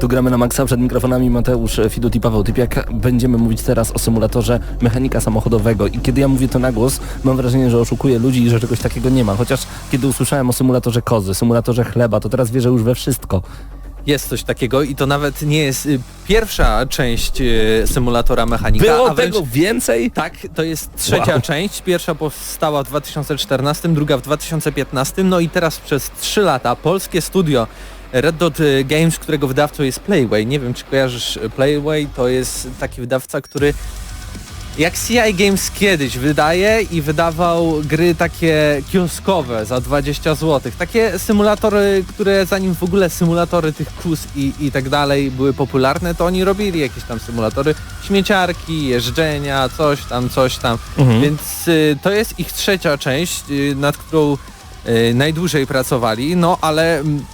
Tu gramy na maksa, przed mikrofonami Mateusz Fidut i Paweł Typiak. Będziemy mówić teraz o symulatorze mechanika samochodowego i kiedy ja mówię to na głos, mam wrażenie, że oszukuję ludzi i że czegoś takiego nie ma. Chociaż kiedy usłyszałem o symulatorze kozy, symulatorze chleba, to teraz wierzę już we wszystko. Jest coś takiego i to nawet nie jest y, pierwsza część y, symulatora mechanika, Było wręcz tego więcej? tak, to jest trzecia Wow. część. Pierwsza powstała w 2014, druga w 2015, no i teraz przez 3 lata polskie studio Red Dot y, Games, którego wydawcą jest Playway. Nie wiem, czy kojarzysz Playway, to jest taki wydawca, który jak CI Games kiedyś wydaje i wydawał gry takie kioskowe za 20 zł. Takie symulatory, które zanim w ogóle symulatory tych kus i, i tak dalej były popularne, to oni robili jakieś tam symulatory śmieciarki, jeżdżenia, coś tam, coś tam. Mhm. Więc y, to jest ich trzecia część, y, nad którą y, najdłużej pracowali, no ale mm,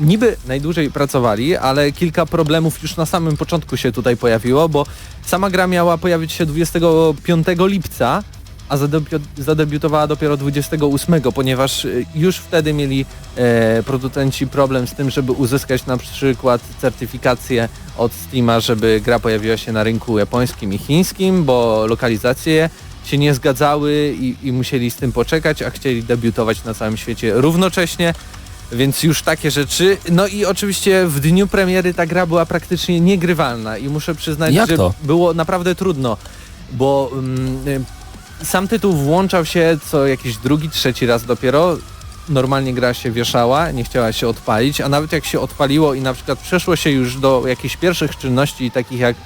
niby najdłużej pracowali, ale kilka problemów już na samym początku się tutaj pojawiło, bo sama gra miała pojawić się 25 lipca, a zadebiu- zadebiutowała dopiero 28, ponieważ y, już wtedy mieli e, producenci problem z tym, żeby uzyskać na przykład certyfikację od Steama, żeby gra pojawiła się na rynku japońskim i chińskim, bo lokalizacje się nie zgadzały i, i musieli z tym poczekać, a chcieli debiutować na całym świecie równocześnie. Więc już takie rzeczy. No i oczywiście w dniu premiery ta gra była praktycznie niegrywalna i muszę przyznać, Jak że to? było naprawdę trudno, bo mm, y, sam tytuł włączał się co jakiś drugi, trzeci raz dopiero. Normalnie gra się wieszała, nie chciała się odpalić, a nawet jak się odpaliło i na przykład przeszło się już do jakichś pierwszych czynności takich jak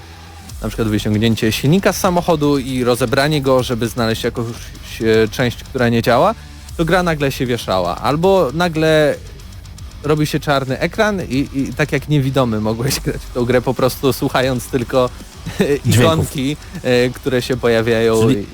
na przykład wyciągnięcie silnika z samochodu i rozebranie go, żeby znaleźć jakąś e, część, która nie działa, to gra nagle się wieszała. Albo nagle robi się czarny ekran i, i tak jak niewidomy mogłeś grać w tą grę po prostu słuchając tylko ikonki, e, które się pojawiają. Czyli-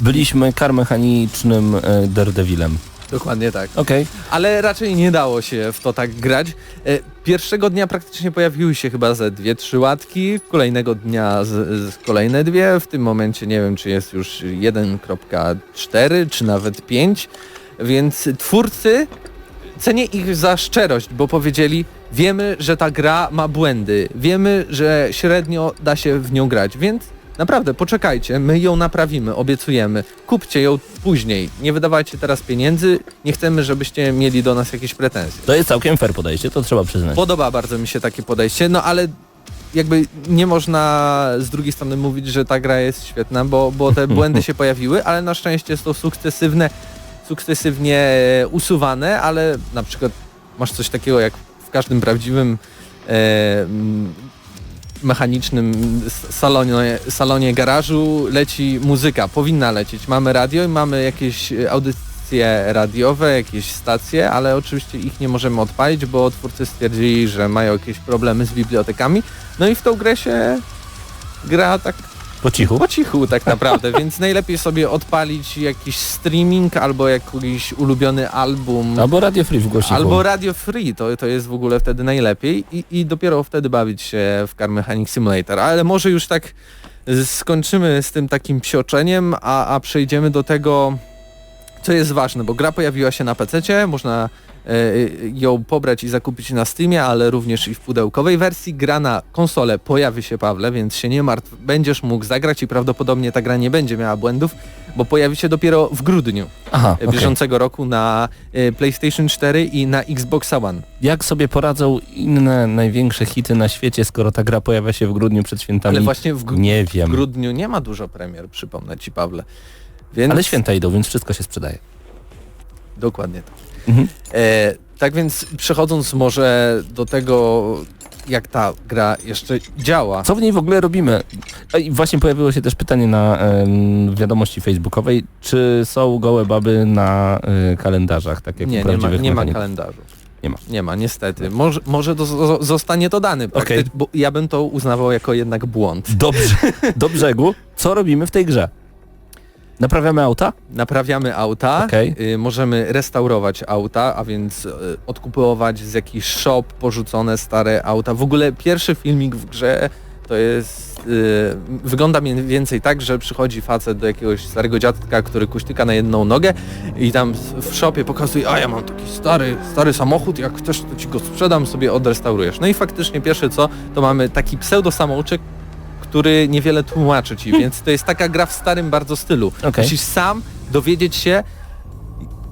Byliśmy karmechanicznym e, Daredevilem. dokładnie tak. Okej. Ale raczej nie dało się w to tak grać. E, Pierwszego dnia praktycznie pojawiły się chyba ze dwie, trzy łatki, kolejnego dnia z, z kolejne dwie. W tym momencie nie wiem, czy jest już 1.4, czy nawet 5. Więc twórcy cenię ich za szczerość, bo powiedzieli, wiemy, że ta gra ma błędy, wiemy, że średnio da się w nią grać, więc naprawdę poczekajcie, my ją naprawimy, obiecujemy. Kupcie ją później, nie wydawajcie teraz pieniędzy, nie chcemy, żebyście mieli do nas jakieś pretensje. To jest całkiem fair podejście, to trzeba przyznać. Podoba bardzo mi się takie podejście, no ale jakby nie można z drugiej strony mówić, że ta gra jest świetna, bo, bo te błędy się pojawiły, ale na szczęście są sukcesywne, sukcesywnie usuwane, ale na przykład masz coś takiego jak w każdym prawdziwym e, mechanicznym salonie, salonie garażu leci muzyka, powinna lecieć. Mamy radio i mamy jakieś e, audycje radiowe, jakieś stacje, ale oczywiście ich nie możemy odpalić, bo twórcy stwierdzili, że mają jakieś problemy z bibliotekami. No i w tą grę się gra tak Po cichu. po cichu tak naprawdę, więc najlepiej sobie odpalić jakiś streaming albo jakiś ulubiony album. Albo Radio Free w głośniku. Albo Radio Free, to, to jest w ogóle wtedy najlepiej i, i dopiero wtedy bawić się w Car Mechanic Simulator. Ale może już tak skończymy z tym takim psioczeniem, a, a przejdziemy do tego, co jest ważne, bo gra pojawiła się na PC, można e, ją pobrać i zakupić na Steamie, ale również i w pudełkowej wersji. Gra na konsolę pojawi się, Pawle, więc się nie martw, będziesz mógł zagrać i prawdopodobnie ta gra nie będzie miała błędów, bo pojawi się dopiero w grudniu Aha, okej. bieżącego roku na e, PlayStation 4 i na Xbox One. Jak sobie poradzą inne największe hity na świecie, skoro ta gra pojawia się w grudniu przed świętami? Ale właśnie w, gr- Nie w wiem. grudniu nie ma dużo premier, przypomnę Ci Pawle. Więc Ale święta idą, więc wszystko się sprzedaje. Dokładnie tak. Mhm. E, tak więc przechodząc może do tego, jak ta gra jeszcze działa. Co w niej w ogóle robimy? A I właśnie pojawiło się też pytanie na em, wiadomości facebookowej, czy są gołe baby na y, kalendarzach, tak jak Nie, nie ma, nie ma kalendarzu. Nie ma. Nie ma, niestety. Może, może zo- zostanie to dany, prakty- Okej. bo ja bym to uznawał jako jednak błąd. Dobrze, do brzegu. Co robimy w tej grze? Naprawiamy auta? Naprawiamy auta, Okej. y, możemy restaurować auta, a więc y, odkupować z jakichś shop porzucone stare auta. W ogóle pierwszy filmik w grze To jest... y, wygląda mniej więcej tak, że przychodzi facet do jakiegoś starego dziadka, który kuśtyka na jedną nogę i tam w szopie pokazuje, a ja mam taki stary, stary samochód, jak chcesz to ci go sprzedam, sobie odrestaurujesz. No i faktycznie pierwsze co, to mamy taki pseudo samouczek, który niewiele tłumaczy ci, więc to jest taka gra w starym bardzo stylu. Okej. Musisz sam dowiedzieć się,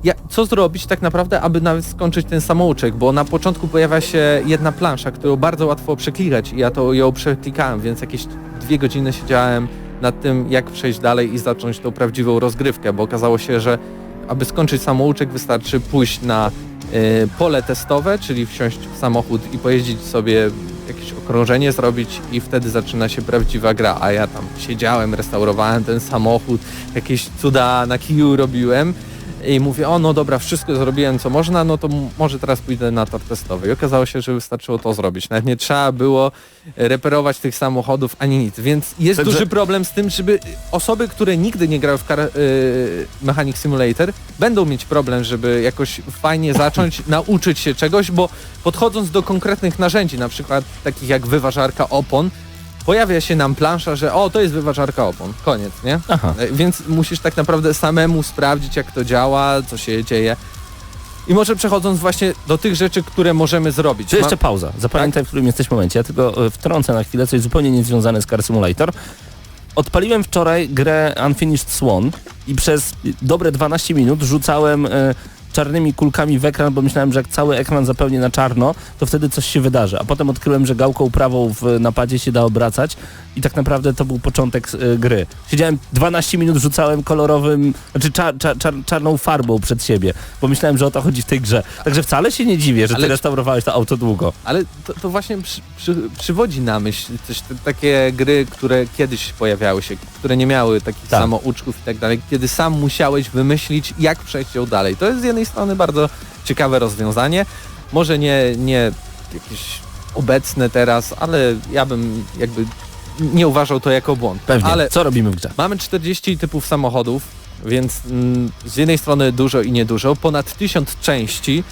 ja, co zrobić tak naprawdę, aby nawet skończyć ten samouczek, bo na początku pojawia się jedna plansza, którą bardzo łatwo przeklikać i ja to ją przeklikałem, więc jakieś dwie godziny siedziałem nad tym, jak przejść dalej i zacząć tą prawdziwą rozgrywkę, bo okazało się, że aby skończyć samouczek wystarczy pójść na y, pole testowe, czyli wsiąść w samochód i pojeździć sobie jakieś okrążenie zrobić i wtedy zaczyna się prawdziwa gra, a ja tam siedziałem, restaurowałem ten samochód, jakieś cuda na kiju robiłem i mówię, o no dobra, wszystko zrobiłem co można, no to może teraz pójdę na tor testowy. I okazało się, że wystarczyło to zrobić. Nawet nie trzeba było reperować tych samochodów ani nic. Więc jest Także- duży problem z tym, żeby osoby, które nigdy nie grały w Car y, Mechanic Simulator, będą mieć problem, żeby jakoś fajnie zacząć nauczyć się czegoś, bo podchodząc do konkretnych narzędzi, na przykład takich jak wyważarka opon, pojawia się nam plansza, że o, to jest wyważarka opon. Koniec, nie? Aha. E, Więc musisz tak naprawdę samemu sprawdzić, jak to działa, co się dzieje. I może przechodząc właśnie do tych rzeczy, które możemy zrobić. To jeszcze pauza. Zapamiętaj, w którym jesteś momencie. Ja tylko e, wtrącę na chwilę coś zupełnie niezwiązane z Car Simulator. Odpaliłem wczoraj grę Unfinished Swan i przez dobre 12 minut rzucałem e, czarnymi kulkami w ekran, bo myślałem, że jak cały ekran zapełnię na czarno, to wtedy coś się wydarzy. A potem odkryłem, że gałką prawą w napadzie się da obracać i tak naprawdę to był początek e, gry. Siedziałem 12 minut, rzucałem kolorowym, znaczy czar, czar, czar, czarną farbą przed siebie, bo myślałem, że o to chodzi w tej grze. Także wcale się nie dziwię, że ty Ale- restaurowałeś to auto długo. Ale to, to właśnie przy, przy, przywodzi na myśl też te, takie gry, które kiedyś pojawiały się, które nie miały takich Tak. samouczków i tak dalej, kiedy sam musiałeś wymyślić, jak przejść ją dalej. To jest z jednej strony bardzo ciekawe rozwiązanie. Może nie, nie jakieś obecne teraz, ale ja bym jakby nie uważał to jako błąd. Pewnie. Ale Co robimy w grze? Mamy 40 typów samochodów, więc mm, z jednej strony dużo i niedużo, ponad 1000 części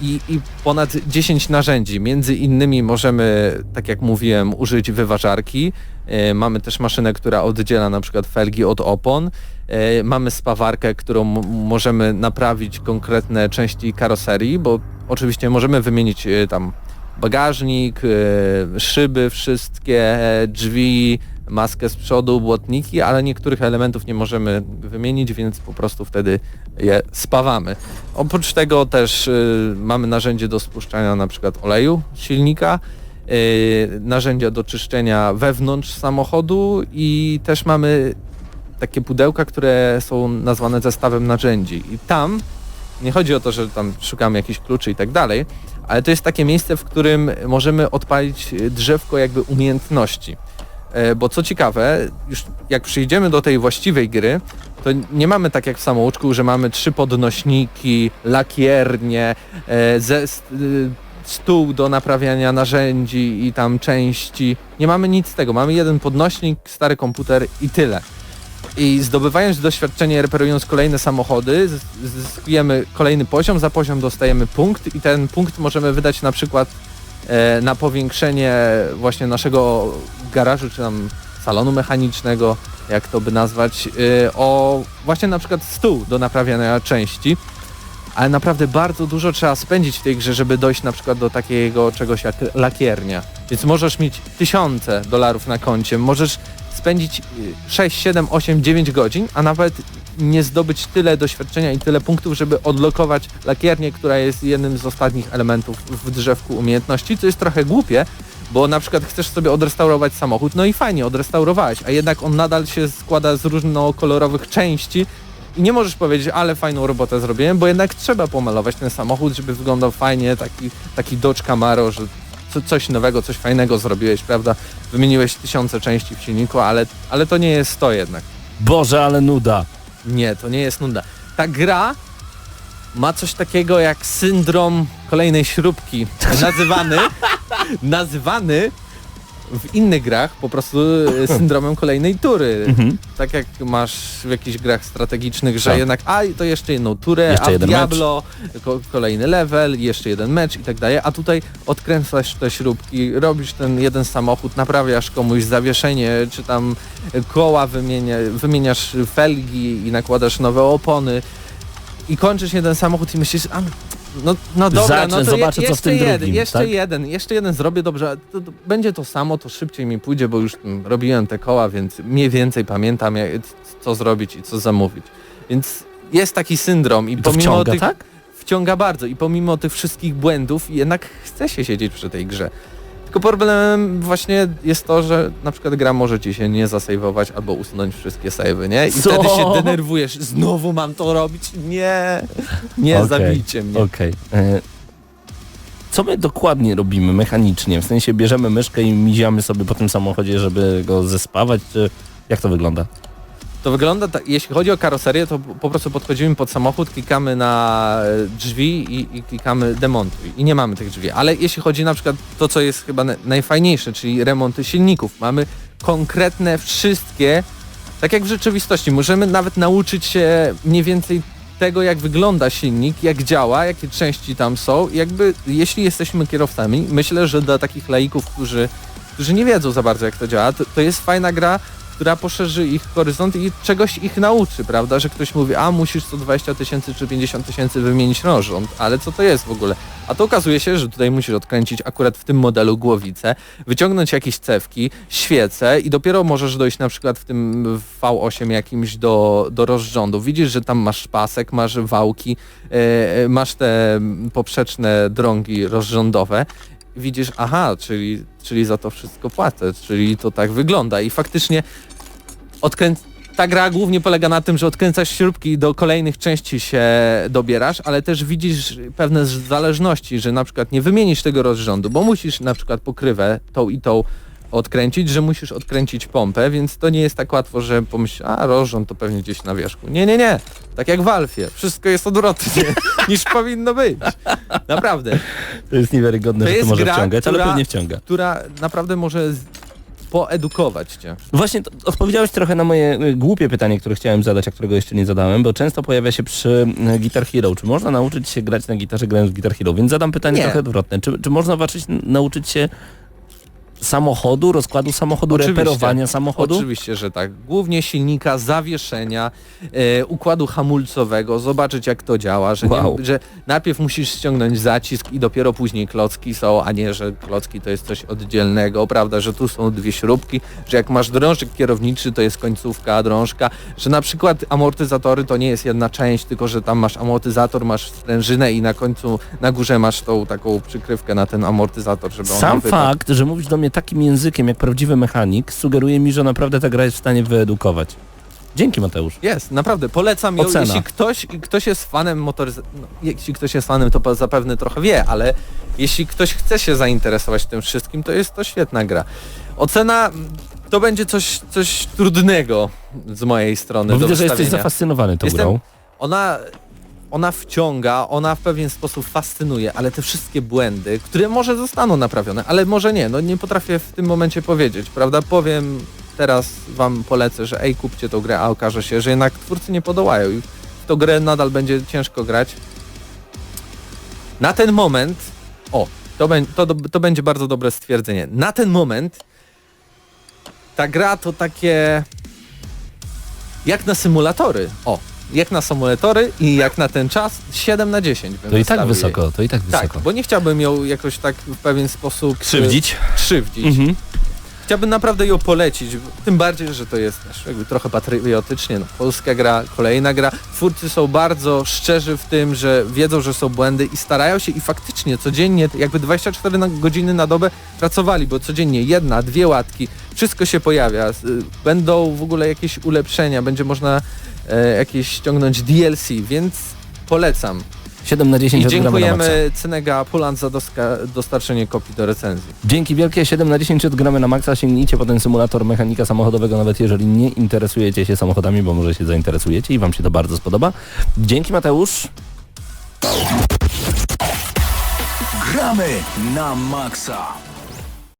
i, i ponad 10 narzędzi. Między innymi możemy, tak jak mówiłem, użyć wyważarki. E, mamy też maszynę, która oddziela na przykład felgi od opon. E, mamy spawarkę, którą możemy naprawić konkretne części karoserii, bo oczywiście możemy wymienić e, tam bagażnik, e, szyby wszystkie, e, drzwi, maskę z przodu, błotniki, ale niektórych elementów nie możemy wymienić, więc po prostu wtedy je spawamy. Oprócz tego też y, mamy narzędzie do spuszczania na przykład oleju silnika, y, narzędzia do czyszczenia wewnątrz samochodu i też mamy takie pudełka, które są nazwane zestawem narzędzi. I tam nie chodzi o to, że tam szukamy jakichś kluczy i tak dalej, ale to jest takie miejsce, w którym możemy odpalić drzewko jakby umiejętności. E, Bo co ciekawe, już jak przyjdziemy do tej właściwej gry, to nie mamy tak jak w samouczku, że mamy trzy podnośniki, lakiernie, e, y, stół do naprawiania narzędzi i tam części. Nie mamy nic z tego. Mamy jeden podnośnik, stary komputer i tyle. I zdobywając doświadczenie, reperując kolejne samochody, zyskujemy kolejny poziom, za poziom dostajemy punkt i ten punkt możemy wydać na przykład e, na powiększenie właśnie naszego garażu, czy tam salonu mechanicznego, jak to by nazwać, e, o właśnie na przykład stół do naprawiania części. Ale naprawdę bardzo dużo trzeba spędzić w tej grze, żeby dojść na przykład do takiego czegoś jak lakiernia. Więc możesz mieć tysiące dolarów na koncie, możesz spędzić y, 6, 7, 8, 9 godzin, a nawet nie zdobyć tyle doświadczenia i tyle punktów, żeby odblokować lakiernię, która jest jednym z ostatnich elementów w drzewku umiejętności, co jest trochę głupie, bo na przykład chcesz sobie odrestaurować samochód, no i fajnie, odrestaurowałeś, a jednak on nadal się składa z różnokolorowych części i nie możesz powiedzieć, ale fajną robotę zrobiłem, bo jednak trzeba pomalować ten samochód, żeby wyglądał fajnie, taki, taki Dodge Camaro, że co, coś nowego, coś fajnego zrobiłeś, prawda? Wymieniłeś tysiące części w silniku, ale, ale to nie jest to jednak. Boże, ale nuda. Nie, to nie jest nuda. Ta gra ma coś takiego jak syndrom kolejnej śrubki, nazywany, nazywany w innych grach po prostu e, syndromem kolejnej tury. Mhm. Tak jak masz w jakichś grach strategicznych, że Tak. jednak a to jeszcze jedną turę, Jeszcze a Diablo ko kolejny level, jeszcze jeden mecz i tak dalej, a tutaj odkręcasz te śrubki, robisz ten jeden samochód, naprawiasz komuś zawieszenie, czy tam koła wymienia, wymieniasz felgi i nakładasz nowe opony i kończysz jeden samochód i myślisz, a no, no dobra, Zacznę, no to je, zobaczę, co w tym jeden, drugim, jeszcze tak? jeden, jeszcze jeden zrobię dobrze, to, to będzie to samo, to szybciej mi pójdzie, bo już mm, robiłem te koła, więc mniej więcej pamiętam jak, co zrobić i co zamówić. Więc jest taki syndrom i, I pomimo wciąga, tych, tak? wciąga bardzo i pomimo tych wszystkich błędów jednak chce się siedzieć przy tej grze. Tylko problemem właśnie jest to, że na przykład gra może ci się nie zasejwować albo usunąć wszystkie savey, nie? I Co? wtedy się denerwujesz, znowu mam to robić? Nie, nie Okej, zabijcie mnie. Okej. E, Co my dokładnie robimy mechanicznie? W sensie bierzemy myszkę i miziamy sobie po tym samochodzie, żeby go zespawać, czy jak to wygląda? To wygląda tak, jeśli chodzi o karoserię, to po prostu podchodzimy pod samochód, klikamy na e, drzwi i, i klikamy demontuj i nie mamy tych drzwi. Ale jeśli chodzi na przykład to, co jest chyba na- najfajniejsze, czyli remonty silników, mamy konkretne wszystkie, tak jak w rzeczywistości, możemy nawet nauczyć się mniej więcej tego, jak wygląda silnik, jak działa, jakie części tam są. Jakby, jeśli jesteśmy kierowcami, myślę, że dla takich laików, którzy, którzy nie wiedzą za bardzo, jak to działa, to, to jest fajna gra, która poszerzy ich horyzont i czegoś ich nauczy, prawda? Że ktoś mówi, a musisz co 20 tysięcy czy 50 tysięcy wymienić rozrząd, ale co to jest w ogóle? A to okazuje się, że tutaj musisz odkręcić akurat w tym modelu głowicę, wyciągnąć jakieś cewki, świece i dopiero możesz dojść na przykład w tym V8 jakimś do, do rozrządu. Widzisz, że tam masz pasek, masz wałki, e, masz te poprzeczne drągi rozrządowe widzisz, aha, czyli, czyli za to wszystko płacę, czyli to tak wygląda. I faktycznie ta gra głównie polega na tym, że odkręcasz śrubki i do kolejnych części się dobierasz, ale też widzisz pewne zależności, że na przykład nie wymienisz tego rozrządu, bo musisz na przykład pokrywę tą i tą odkręcić, że musisz odkręcić pompę, więc to nie jest tak łatwo, że pomyślisz, a rozrząd to pewnie gdzieś na wierzchu. Nie, nie, nie. Tak jak w Alfie. Wszystko jest odwrotnie niż powinno być. Naprawdę. To jest niewiarygodne, To że to może gra, wciągać, ale która- pewnie wciąga. która naprawdę może poedukować cię. Właśnie to, odpowiedziałeś trochę na moje y, głupie pytanie, które chciałem zadać, a którego jeszcze nie zadałem, bo często pojawia się przy y, Guitar Hero. Czy można nauczyć się grać na gitarze grając w Guitar Hero? Więc zadam pytanie Nie. trochę odwrotne. Czy, czy można walczyć, nauczyć się samochodu, rozkładu samochodu, Oczywiście. reperowania samochodu? Oczywiście, że tak. Głównie silnika, zawieszenia, e, układu hamulcowego, zobaczyć jak to działa, że, Wow. nie, że najpierw musisz ściągnąć zacisk i dopiero później klocki są, a nie, że klocki to jest coś oddzielnego, prawda, że tu są dwie śrubki, że jak masz drążek kierowniczy, to jest końcówka, drążka, że na przykład amortyzatory to nie jest jedna część, tylko że tam masz amortyzator, masz sprężynę i na końcu, na górze masz tą taką przykrywkę na ten amortyzator, żeby on Sam nie wypadł. fakt, że mówisz do mnie takim językiem jak prawdziwy mechanik, sugeruje mi, że naprawdę ta gra jest w stanie wyedukować. Dzięki Mateusz. Jest, naprawdę, polecam ją. Ocena. Jeśli ktoś, ktoś jest fanem motoryzacji, no, jeśli ktoś jest fanem, to zapewne trochę wie, ale jeśli ktoś chce się zainteresować tym wszystkim, to jest to świetna gra. Ocena to będzie coś, coś trudnego z mojej strony Bo do widzę, że jesteś zafascynowany tą Jestem- grą. Ona, ona wciąga, ona w pewien sposób fascynuje, ale te wszystkie błędy, które może zostaną naprawione, ale może nie, no nie potrafię w tym momencie powiedzieć, prawda? Powiem teraz wam polecę, że ej, kupcie tą grę, a okaże się, że jednak twórcy nie podołają i w tą grę nadal będzie ciężko grać. Na ten moment, o, to, to, to będzie bardzo dobre stwierdzenie. Na ten moment ta gra to takie jak na symulatory. O, jak na symulatory i jak na ten czas 7 na 10. bym To i tak wystawił jej. wysoko, to i tak Tak, wysoko. bo nie chciałbym ją jakoś tak w pewien sposób e, Krzywdzić? krzywdzić. Mhm. Chciałbym naprawdę ją polecić, tym bardziej, że to jest też jakby trochę patriotycznie, no, polska gra, kolejna gra. Twórcy są bardzo szczerzy w tym, że wiedzą, że są błędy i starają się i faktycznie codziennie, jakby 24 na, godziny na dobę pracowali, bo codziennie jedna, dwie łatki, wszystko się pojawia. Będą w ogóle jakieś ulepszenia, będzie można e, jakieś ściągnąć DLC, więc polecam. 7 na 10 I dziękujemy Cynega Pulant za dostarczenie kopii do recenzji. Dzięki wielkie, 7 na 10 odgramy na maksa, sięgnijcie po ten symulator mechanika samochodowego, nawet jeżeli nie interesujecie się samochodami, bo może się zainteresujecie i wam się to bardzo spodoba. Dzięki Mateusz. Gramy na maksa.